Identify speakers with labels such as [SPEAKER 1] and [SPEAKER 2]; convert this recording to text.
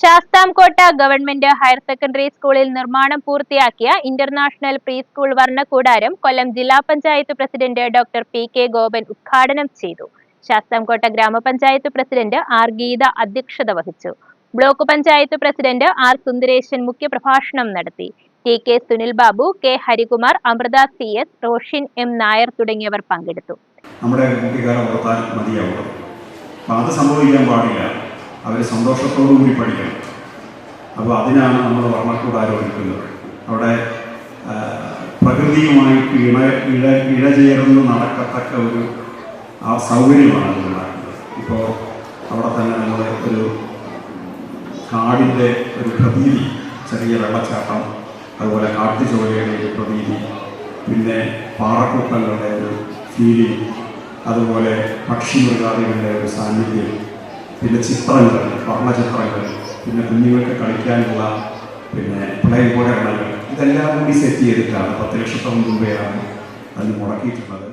[SPEAKER 1] Sasthamkotta government higher secondary സ്കൂളിൽ നിർമ്മാണം പൂർത്തിയാക്കിയ ഇന്റർനാഷണൽ പ്രീ സ്കൂൾ വർണക്കൂടാരം കൊല്ലം ജില്ലാ panchayat president doctor P K Gopan ഉദ്ഘാടനം ചെയ്തു. ശാസ്താംകോട്ട ഗ്രാമപഞ്ചായത്ത് പ്രസിഡന്റ് ആർ ഗീത അധ്യക്ഷത വഹിച്ചു. Block panchayat president R Sundaresan മുഖ്യപ്രഭാഷണം നടത്തി. T K Sunil Babu K Harikumar Amritha C S Roshin M Nair തുടങ്ങിയവർ പങ്കെടുത്തു.
[SPEAKER 2] നമ്മുടെ കുട്ടിക്കാരെ അപ്പം അത് സംഭവിക്കാൻ പാടില്ല. അവർ സന്തോഷത്തോടു കൂടി പഠിക്കണം. അപ്പോൾ അതിനാണ് നമ്മൾ വർണക്കൂടാരം ഒരുക്കുന്നത് അവിടെ പ്രകൃതിയുമായിട്ട് ഇണ ഇഴ ഇഴചേർന്ന് നടക്കത്തക്ക ഒരു ആ സൗകര്യമാണ് അതിലുണ്ടാക്കുന്നത് ഇപ്പോൾ അവിടെ തന്നെ നമ്മൾ ഒരു കാടിന്റെ ഒരു പ്രതീതി ചെറിയ വെള്ളച്ചാട്ടം അതുപോലെ കാട്ടുചോലയുടെ ഒരു പ്രതീതി പിന്നെ പാറക്കൂട്ടങ്ങളുടെ ഒരു ഫീലിംഗ് അതുപോലെ പക്ഷി മൃഗാദികളുടെ ഒരു സാന്നിധ്യം പിന്നെ ചിത്രങ്ങൾ വർണചിത്രങ്ങൾ പിന്നെ കുഞ്ഞുങ്ങൾക്ക് കളിക്കാനുള്ള പിന്നെ പ്ലേ ഉപകരണങ്ങൾ ഇതെല്ലാം കൂടി സെറ്റ് ചെയ്തിട്ടാണ് പത്ത് ലക്ഷത്തോളം രൂപയാണ് അതിന് മുടക്കിയിട്ടുള്ളത്.